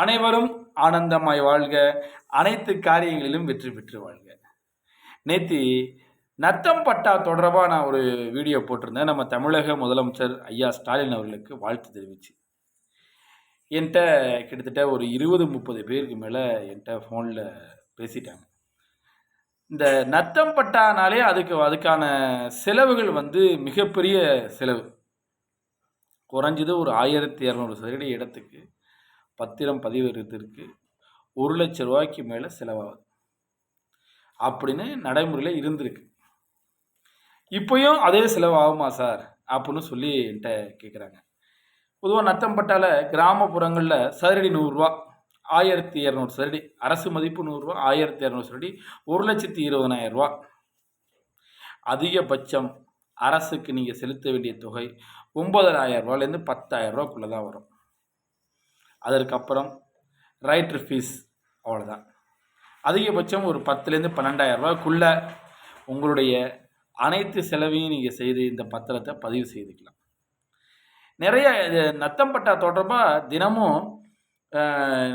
அனைவரும் ஆனந்தமாய் வாழ்க. அனைத்து காரியங்களிலும் வெற்றி பெற்று வாழ்க. நேத்தி நத்தம் பட்டா தொடர்பாக நான் ஒரு வீடியோ போட்டிருந்தேன். நம்ம தமிழக முதலமைச்சர் ஐயா ஸ்டாலின் அவர்களுக்கு வாழ்த்து தெரிவிச்சு. என்கிட்ட கிட்டத்தட்ட ஒரு இருபது முப்பது பேருக்கு மேலே என்கிட்ட ஃபோனில் பேசிட்டாங்க. இந்த நத்தம் பட்டானாலே அதுக்கு அதுக்கான செலவுகள் வந்து மிகப்பெரிய செலவு. குறைஞ்சது ஒரு ஆயிரத்தி இரநூறு சதுரடி இடத்துக்கு பத்திரம் பதிவிறதுக்கு ஒரு லட்ச ரூபாய்க்கு மேலே செலவாகுது. அப்படின்னு நடைமுறையில் இருந்திருக்கு. இப்போயும் அதே செலவாகுமா சார்? அப்படின்னு சொல்லி என்கிட்ட கேட்குறாங்க பொதுவாக நத்தம்பட்டால கிராமப்புறங்களில் சதுரடி நூறுரூவா ஆயிரத்தி இரநூறு சதுரடி அரசு மதிப்பு நூறுரூவா ஆயிரத்தி இரநூறு சதுரடி ஒரு லட்சத்தி இருபதனாயிரம் ரூபா. அதிகபட்சம் அரசுக்கு நீங்கள் செலுத்த வேண்டிய தொகை ஒம்பதாயிரம் ரூபாலேருந்து பத்தாயிரம் ரூபாக்குள்ளே தான் வரும். அதற்கப்புறம் ரைட்ரு ஃபீஸ் அவ்வளோதான் அதிகபட்சம் ஒரு பத்துலேருந்து பன்னெண்டாயிரம் ரூபாய்க்குள்ள உங்களுடைய அனைத்து செலவையும் நீங்கள் செய்து இந்த பத்திரத்தை பதிவு செய்துக்கலாம். நிறைய இது நத்தம்பட்டா தொடர்பாக தினமும்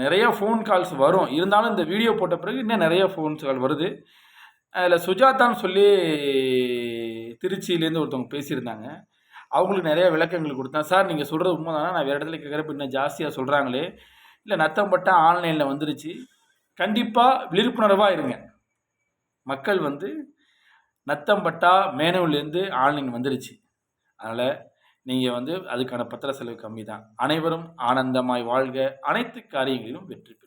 நிறைய ஃபோன் கால்ஸ் வரும். இருந்தாலும் இந்த வீடியோ போட்ட பிறகு இன்னும் நிறைய ஃபோன்ஸ் கால் வருது. அதில் சுஜாதான்னு சொல்லி திருச்சியிலேருந்து ஒருத்தவங்க பேசியிருந்தாங்க. அவங்களுக்கு நிறைய விளக்கங்கள் கொடுத்தேன். சார் நீங்கள் சொல்கிறது உண்மை தானே நான் வேறு இடத்துல கேட்குறப்ப இன்னும் ஜாஸ்தியாக சொல்கிறாங்களே இல்லை நத்தம் பட்டா ஆன்லைனில் வந்துருச்சு. கண்டிப்பாக விழிப்புணர்வாக இருங்க. மக்கள் வந்து நத்தம்பட்டா மேனுவல்லேருந்து ஆன்லைன் வந்துருச்சு. அதனால் நீங்கள் வந்து அதுக்கான பத்திர செலவு கம்மி தான் அனைவரும் ஆனந்தமாய் வாழ்க. அனைத்து காரியங்களிலும் வெற்றி பெறும்